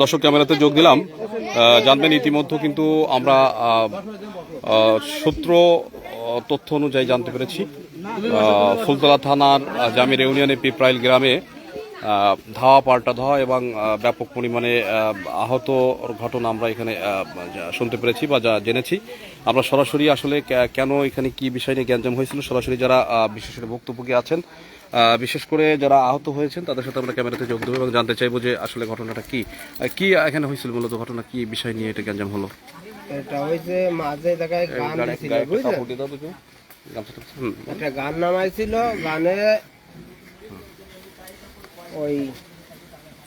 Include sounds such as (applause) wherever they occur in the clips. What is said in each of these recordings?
দর্শক ক্যামেরাতে যোগ দিলাম। জানবেন ইতিমধ্যে কিন্তু আমরা সূত্র তথ্য অনুযায়ী জানতে পেরেছি। ফুলতলা থানার জামির ইউনিয়নের পিপ্রাইল গ্রামে ধাওয়া পাল্টা ধাওয়া এবং ব্যাপক পরিমাণে আহত ঘটনা আমরা এখানে শুনতে পেরেছি বা যা জেনেছি। আমরা সরাসরি আসলে কেন এখানে কি বিষয় নিয়ে গ্যাঞ্জাম হয়েছিল সরাসরি যারা বিশেষ করে ভুক্তভোগী আছেন বিশেষ করে যারা আহত হয়েছেন তাদের সাথে আমরা ক্যামেরাতে যোগ দেবো এবং জানতে চাইব যে আসলে ঘটনাটা কি। কি এখানে হয়েছিল মূলত ঘটনা কি বিষয় নিয়ে এটা গ্যাঞ্জাম হলো? এটা হয়েছে মাঝে গান একটা গান নামাইছিল গানে ওই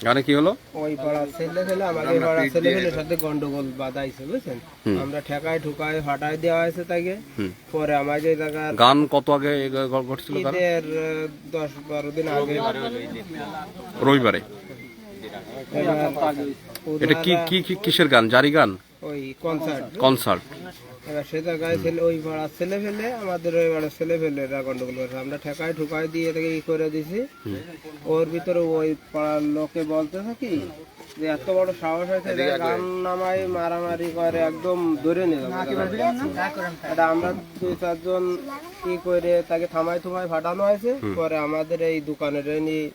গানে কি হলো? ওই পাড়ার ছেলে ফেলে আমাদের পাড়ার ছেলে ফেলে সাথে গন্ডগোল বাঁধাইছে বুঝছেন? আমরা ঠেকায় ঠুকায় হটাই দেওয়া হয়েছে তাকে। পরে আমাদের জায়গার গান কত আগে ঘটছিল ঈদের দশ বারো দিন আগে। রবিবারে। এটা কি কি কি- কিসের গান? জারি গান? ওই কনসার্ট কনসার্ট এবার সে জায়গায় ছেলে ওই পাড়ার ছেলে ফেলে আমাদের ওই পাড়ার ছেলে ফেলে এরা গন্ডগোল করেছে। আমরা ঠেকায় ঠুকায় দিয়ে তাকে ই করে দিছি। ওর ভিতরে ওই পাড়ার লোকে বলতে থাকি যে এত বড় সাহস যে গান নামাই মারামারি করে একদম ধরে নিয়ে যাব। এটা আমরা দুই চারজন কি করে তাকে থামাই থুমাই ফাটানো হয়েছে। পরে আমাদের এই দোকানের নিয়ে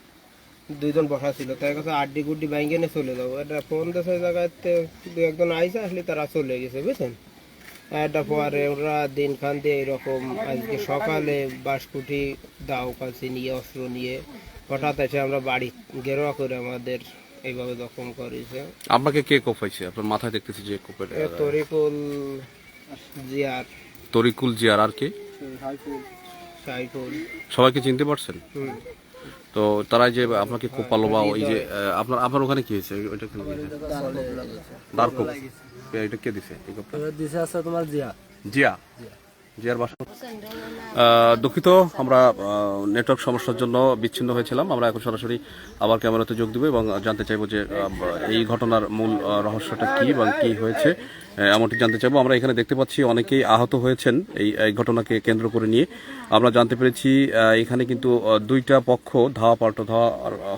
দুইজন বসা ছিল। তার কাছে আড্ডি গুড্ডি ব্যাঙ্গে নিয়ে চলে যাব। এটা ফোন দেশে জায়গাতে দু একজন আইসে আসলে তারা চলে গেছে বুঝছেন? এটা পরে ওরা দিন খান দিয়ে এরকম আজকে সকালে বাসকুটি দাও কাছে নিয়ে অস্ত্র নিয়ে হঠাৎ এসে আমরা বাড়ি গেরোয়া করে আমাদের এইভাবে দখম করেছে। আপনাকে কে কোপাইছে? আপনার মাথায় দেখতেছি যে কোপের এ তরিকুল জিয়ার। তরিকুল জিয়ার আর কে? সাইফুল। সবাইকে চিনতে পারছেন? হুম। তো তারা যে আপনাকে খুব কোপালো বা ওই যে আপনার আপনার ওখানে কি হয়েছে? ওইটা কেন দাঁড় কোপ এটা কে দিছে? দিছে আছে তোমার জিয়া? জিয়া। জিয়ার বাসা। দুঃখিত, আমরা নেটওয়ার্ক সমস্যার জন্য বিচ্ছিন্ন হয়েছিলাম। আমরা এখন সরাসরি আবার ক্যামেরাতে যোগ দেবো এবং জানতে চাইব যে এই ঘটনার মূল রহস্যটা কি এবং কি হয়েছে। এমনটি জানতে চাইব। আমরা এখানে দেখতে পাচ্ছি অনেকেই আহত হয়েছেন এই ঘটনাকে কেন্দ্র করে নিয়ে। আমরা জানতে পেরেছি এখানে কিন্তু দুইটা পক্ষ ধাওয়া পাল্টা ধাওয়া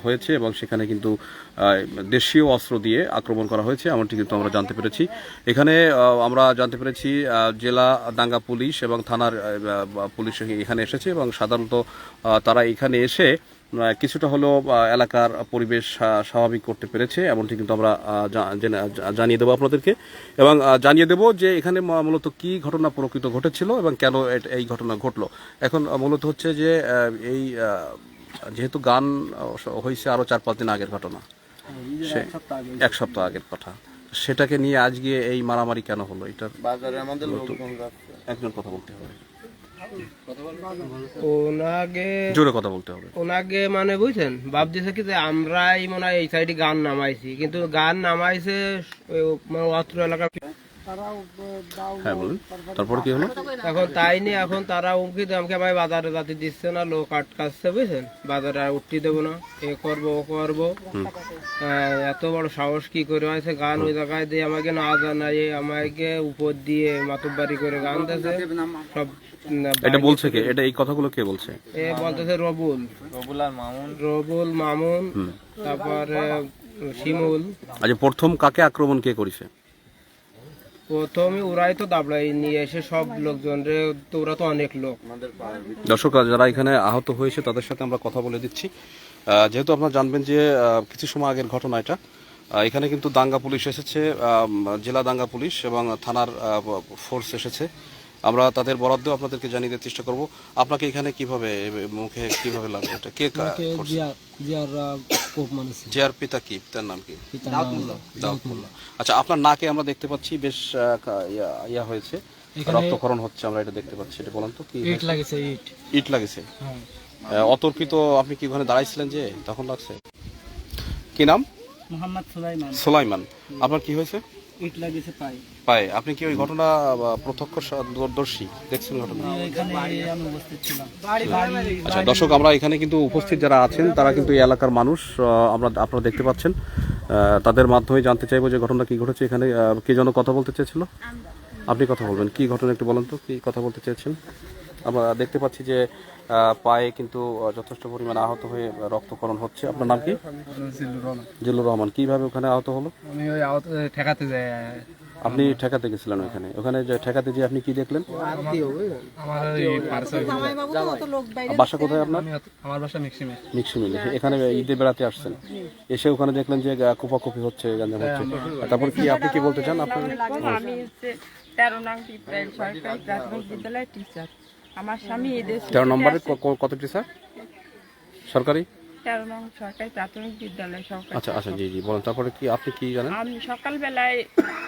হয়েছে এবং সেখানে কিন্তু দেশীয় অস্ত্র দিয়ে আক্রমণ করা হয়েছে, এমনটি কিন্তু আমরা জানতে পেরেছি। এখানে আমরা জানতে পেরেছি জেলা দাঙ্গা পুলিশ এবং থানার পুলিশ এখানে এসেছে এবং সাধারণত তারা এখানে এসে কিছুটা হলেও এলাকার পরিবেশ স্বাভাবিক করতে পেরেছে। এমনটি কিন্তু আমরা জানিয়ে দেবো আপনাদেরকে। এবং জানিয়ে দেবো যে এখানে মূলত কি ঘটনা প্রকৃত ঘটেছিল এবং কেন এই ঘটনা ঘটলো। এখন মূলত হচ্ছে যে এই যেহেতু গান হয়েছে আরও চার পাঁচ দিন আগের ঘটনা। সে এক সপ্তাহ আগের কথা। সেটাকে নিয়ে আজকে এই মারামারি কেন হলো? এটা বাজারে আমাদের লোকজন একজন কথা বলতে হবে। ওনাকে জোরে কথা বলতে হবে। ওনাকে মানে বুঝছেন? ভাবতেছে কি যে আমরাই মনে হয় এই সাইডে গান নামাইছি। কিন্তু গান নামাইছে মানে অত্র এলাকার হ্যাঁ বলুন। তারপর কি হলো? এখন তাই নিয়ে এখন তারা দিয়ে আমাকে ভাই বাজারে যাতে দিচ্ছে না লোক আটকাচ্ছে বুঝছেন? বাজারে আর উঠতে দেবো না। এ করব ও করব। আহ, এত বড় সাহস কি করে হয়েছে? গান ওই জায়গায় দিয়ে আমাকে না জানাই আমাকে উপর দিয়ে মাতব্বারি করে গান দিয়েছে। সব এটা বলছে কে? এটা এই কথাগুলো কে বলছে? এ বলতেছে রবুল। রবুল আর মামুন। রবুল মামুন তারপরে শিমুল। আজ প্রথম কাকে আক্রমণ কে করেছে? প্রথমে ওরাই তো দাবড়াই নিয়ে এসে সব লোকজন রে তো ওরা তো অনেক লোক। দর্শক যারা এখানে আহত হয়েছে তাদের সাথে আমরা কথা বলে দিচ্ছি। যেহেতু আপনারা জানবেন যে কিছু সময় আগের ঘটনা এটা এখানে কিন্তু দাঙ্গা পুলিশ এসেছে জেলা দাঙ্গা পুলিশ এবং থানার ফোর্স এসেছে। আমরা তাদের বরাদ্দ আপনাদেরকে জানিয়ে দেওয়ার চেষ্টা করব। আপনাকে এখানে কীভাবে মুখে কীভাবে লাগল? এটা কে কা- করছে? জিয়ার পিতা কি? তার নাম কি? আচ্ছা আপনার নাকে আমরা দেখতে পাচ্ছি বেশ ইয়া- ইয়া হয়েছে। রক্তক্ষরণ হচ্ছে আমরা এটা দেখতে পাচ্ছি। এটা বলেন তো কি ইট লাগেছে ইট। ইট লাগেছে? অতর্কিত আপনি কি ওখানে দাঁড়াইছিলেন যে? তখন লাগছে। কি নাম? মোহাম্মদ সুলাইমান। সোলাইমান। আপনার কি হয়েছে? ইট লাগেছে পাই পায়ে। আপনি কি ওই ঘটনা প্রত্যক্ষ স- দর্শী? দেখছেন ঘটনা? এখানে আমি উপস্থিত ছিলাম। আচ্ছা দর্শক আমরা এখানে কিন্তু উপস্থিত যারা আছেন তারা কিন্তু এই এলাকার মানুষ আমরা আপনারা দেখতে পাচ্ছেন। তাদের মাধ্যমে জানতে চাইব যে ঘটনা কি ঘটেছে এখানে। কে যেন কথা বলতে চেয়েছিল? আপনি কথা বলবেন। কি ঘটনা একটু বলেন তো কি কথা বলতে চেয়েছেন? আমরা দেখতে পাচ্ছি যে পায়ে কিন্তু যথেষ্ট পরিমাণে আহত হয়ে রক্তকরণ হচ্ছে। আপনার নাম কি? জিল্লুর রহমান। কীভাবে ওখানে আহত হলো? আমি ওই আহত ঠেকাতে যাই আপনি ঠেকাতে গেছিলেন ওখানে ওখানে যে ঠেকাতে যে আপনি কি দেখলেন? বাসা কোথায় আপনার? আমার বাসা মিক্সিমে। মিক্সি মিলে এখানে ঈদে বেড়াতে আসছেন। এসে ওখানে দেখলেন যে কোপাকুপি হচ্ছে গাঞ্জা হচ্ছে। তারপর কি আপনি কি বলতে চান আপনার? আমি তেরো নং টিপ্রাইল প্রাথমিক বিদ্যালয়ের টিচার আমার স্বামী এদের তেরো নম্বরে ক- ক- স্যার? সরকারি? তেরো নং সরকারি প্রাথমিক বিদ্যালয় সরকারি আচ্ছা আচ্ছা জি জি বলেন তারপরে কি আপনি কি জানেন? আমি সকালবেলায়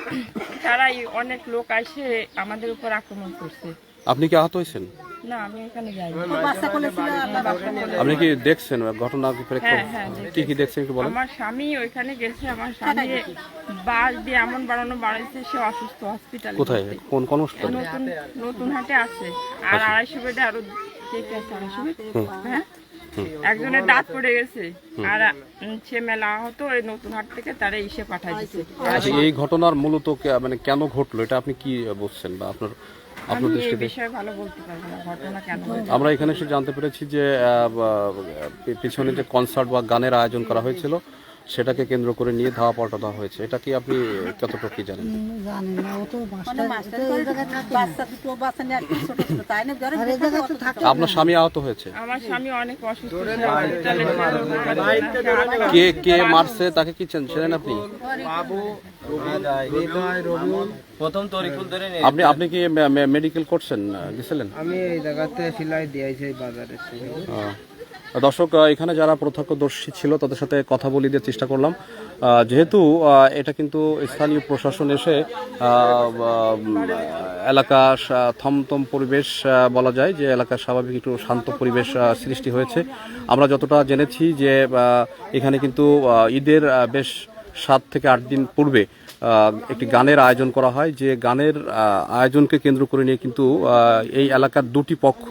(coughs) তারাই অনেক লোক আসে আমাদের উপর আক্রমণ করছে। আপনি কি আহত হয়েছেন? আপনি কি দেখছেন? ঘটনা কি হ্যাঁ, হ্যাঁ, কি কি দেখছেন বলেন? আমার স্বামী ওইখানে গেছে আমার স্বামী বাস দিয়ে এমন বাড়ানো বাড়াইছে সে অসুস্থ হসপিটালে কোথায়? কোন কোন হাসপাতালে? নতুন নতুন হাটে আছে। আর আড়াইশো বেডে আরও কে কে আছে? আড়াইশো বেড? হ্যাঁ? একজনের দাঁত পড়ে গেছে। আর সে মেলা আহত ওই নতুন হাট থেকে তারা ইসে পাঠাই দিছে। আচ্ছা এই ঘটনার মূলত মানে কেন ঘটলো? এটা আপনি কি বুঝছেন বা আপনার আপনার এই দৃষ্টিতে বিষয়ে ভালো বলতে পারব না ঘটনা কেন আমরা এখানে এসে জানতে পেরেছি যে পেছনে যে কনসার্ট বা গানের আয়োজন করা হয়েছিল সেটাকে কেন্দ্র করে নিয়ে ধাওয়া পাল্টা দেওয়া হয়েছে। এটা কি আপনি কতটুকু কি জানেন? জানি না ও তো আপনার স্বামী আহত হয়েছে? আমার স্বামী অনেক অসুস্থ ছিল, কে কে মারছে? তাকে কি চেন- চেনেন আপনি? প্রথম তরিকুল ধরে আপনি আপনি কি মেডিকেল করছেন? গেছিলেন? আমি এই জায়গাতে সিলাই দিয়েছি আহ, দর্শক এখানে যারা প্রত্যক্ষদর্শী ছিল, তাদের সাথে কথা বলি দিয়ে চেষ্টা করলাম। যেহেতু এটা কিন্তু স্থানীয় প্রশাসন এসে এলাকা থমথম পরিবেশ বলা যায় যে এলাকার স্বাভাবিক একটু শান্ত পরিবেশ সৃষ্টি হয়েছে। আমরা যতটা জেনেছি যে এখানে কিন্তু ঈদের বেশ সাত থেকে আট দিন পূর্বে একটি গানের আয়োজন করা হয়। যে গানের আয়োজনকে কেন্দ্র করে নিয়ে কিন্তু এই এলাকার দুটি পক্ষ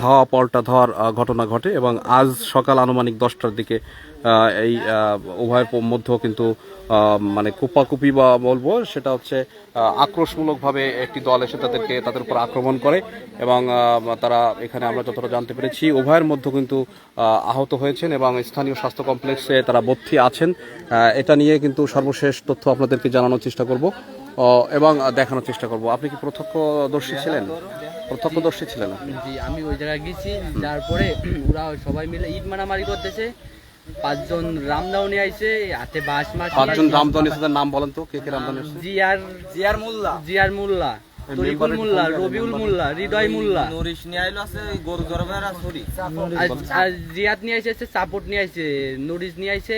ধাওয়া পাল্টা ধাওয়ার ঘটনা ঘটে এবং আজ সকাল আনুমানিক দশটার দিকে এই উভয়ের মধ্যেও কিন্তু মানে কুপাকুপি বা বলব, সেটা হচ্ছে আক্রোশমূলকভাবে একটি দল এসে তাদেরকে, তাদের উপর আক্রমণ করে এবং তারা এখানে আমরা যতটা জানতে পেরেছি, উভয়ের মধ্যে কিন্তু আহত হয়েছেন এবং স্থানীয় স্বাস্থ্য কমপ্লেক্সে তারা ভর্তি আছেন। এটা নিয়ে কিন্তু সর্বশেষ তথ্য আপনাদেরকে জানানোর চেষ্টা করব এবং দেখানোর চেষ্টা করব। আপনি কি প্রত্যক্ষদর্শী ছিলেন? প্রত্যক্ষদর্শী ছিলেন? জি, আমি ওই জায়গায় গেছি, যার পরে ওরা সবাই মিলে ইট মারামারি করতেছে। পাঁচজন রামদাও নিয়ে আইছে হাতে বাঁশ মাস পাঁচজন রামদানি সাথে নাম বলেন তো কে কে এসেছে? জিয়ার জিয়ার মোল্লা। জিয়ার মোল্লা তরিকুল মোল্লা রবিউল মোল্লা হৃদয় মোল্লা। নরিশ নিয়ে আইলো আছে এই গরু জরবের আর জিয়াত নিয়ে আইছে সাপোর্ট নিয়ে আইছে নুরিস নিয়ে আইছে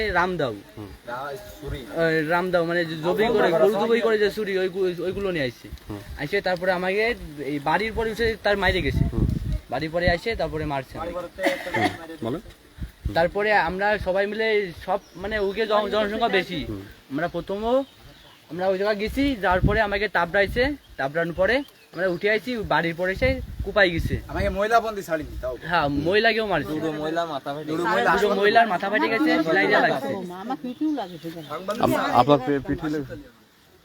আহ, রামদাও মানে যে জবি করে গরু জবই করে যে চুরি ওই- ওইগুলো নিয়ে আইছে। আইসে তারপরে আমাকে এই বাড়ির পরে উঠে তার মাইরে গেছে। বাড়ির পরে আইসে তারপরে মারছে আমাকে। তারপরে আমরা সবাই মিলে সব মানে উগে জন- জনসংখ্যা বেশি। আমরা প্রথমও আমরা ওই জায়গায় গেছি যার পরে আমাকে তাবড়াইছে তাবড়ানোর পরে আমরা উঠে আইছি বাড়ির পরে এসে কুপাই গেছে। আমাকে মহিলা বন্দি ছাড়িনি তাও। হ্যাঁ মহিলাকেও মারছে। দুটো মহিলা মাথা ফাটি দুটো মহিলার মাথা ফাটে গেছে সেলাই দেওয়া লাগছে। আমার পিঠিও লাগে আপনার পে- পিঠি লেগে-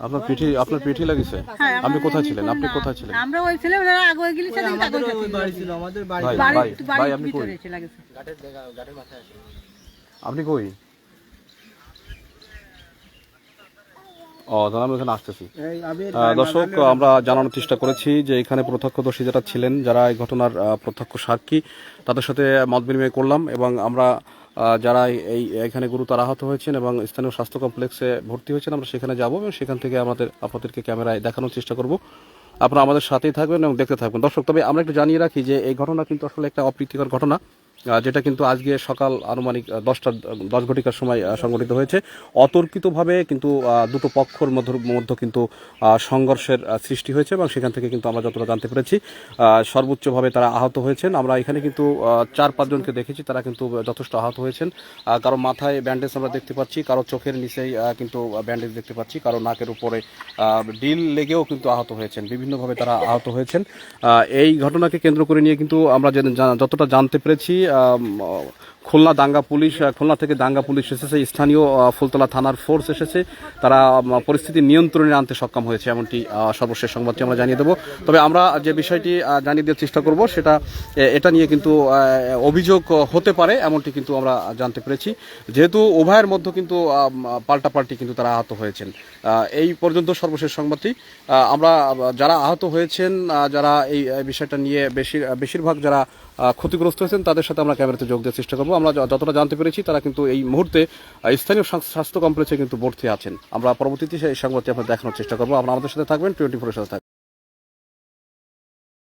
আপনার পিঠি আপনার পিঠি লাগিছে? আপনি কোথায় ছিলেন? আপনি কোথায় ছিলেন? আমরা ওই ছেলেমেয়েরা আগে গেলি তাকে বাড়ি ছিল আমাদের বাড়ি। ভাই ভাই আপনি কই? ভিতরে এসে লাগেছে আপনি কই? ও তাহলে আমি এখানে আসতেছি। দর্শক আমরা জানানোর চেষ্টা করেছি যে এখানে প্রত্যক্ষদর্শী যারা ছিলেন যারা এই ঘটনার প্রত্যক্ষ সাক্ষী তাদের সাথে মত বিনিময় করলাম এবং আমরা যারা এই এখানে গুরুতর আহত হয়েছেন এবং স্থানীয় স্বাস্থ্য কমপ্লেক্সে ভর্তি হয়েছেন, আমরা সেখানে যাব এবং সেখান থেকে আমাদের আপনাদেরকে ক্যামেরায় দেখানোর চেষ্টা করব। আপনারা আমাদের সাথেই থাকবেন এবং দেখতে থাকবেন। দর্শক, তবে আমরা একটু জানিয়ে রাখি যে এই ঘটনা কিন্তু আসলে একটা অপ্রীতিকর ঘটনা। যেটা কিন্তু আজকে সকাল আনুমানিক দশটা, দশ ঘটিকার সময় সংঘটিত হয়েছে। অতর্কিতভাবে কিন্তু দুটো পক্ষর মধ্য, মধ্যে কিন্তু সংঘর্ষের সৃষ্টি হয়েছে এবং সেখান থেকে কিন্তু আমরা যতটা জানতে পেরেছি সর্বোচ্চভাবে তারা আহত হয়েছেন। আমরা এখানে কিন্তু চার পাঁচজনকে দেখেছি, তারা কিন্তু যথেষ্ট আহত হয়েছেন। কারও মাথায় ব্যান্ডেজ আমরা দেখতে পাচ্ছি, কারও চোখের নিচেই কিন্তু ব্যান্ডেজ দেখতে পাচ্ছি, কারও নাকের উপরে ডিল লেগেও কিন্তু আহত হয়েছেন। বিভিন্নভাবে তারা আহত হয়েছেন। এই ঘটনাকে কেন্দ্র করে নিয়ে কিন্তু আমরা যতটা জানতে পেরেছি a, খুলনা দাঙ্গা পুলিশ খুলনা থেকে দাঙ্গা পুলিশ এসেছে। স্থানীয় ফুলতলা থানার ফোর্স এসেছে। তারা পরিস্থিতি নিয়ন্ত্রণে আনতে সক্ষম হয়েছে, এমনটি সর্বশেষ সংবাদটি আমরা জানিয়ে দেবো। তবে আমরা যে বিষয়টি জানিয়ে দেওয়ার চেষ্টা করব, সেটা এটা নিয়ে কিন্তু অভিযোগ হতে পারে, এমনটি কিন্তু আমরা জানতে পেরেছি। যেহেতু উভয়ের মধ্যে কিন্তু পাল্টাপাল্টি কিন্তু তারা আহত হয়েছেন। এই পর্যন্ত সর্বশেষ সংবাদটি। আমরা যারা আহত হয়েছেন যারা এই বিষয়টা নিয়ে বেশির, বেশিরভাগ যারা ক্ষতিগ্রস্ত হয়েছেন, তাদের সাথে আমরা ক্যামেরাতে যোগ দেওয়ার চেষ্টা করব। আমরা যতটা জানতে পেরেছি, তারা কিন্তু এই মুহূর্তে স্থানীয় স্বাস্থ্য- কমপ্লেক্সে কিন্তু ভর্তি আছেন। আমরা পরবর্তীতে সেই সংবাদটি আপনার দেখানোর চেষ্টা করব। আমরা আমাদের সাথে থাকবেন, টোয়েন্টি ফোরের সাথে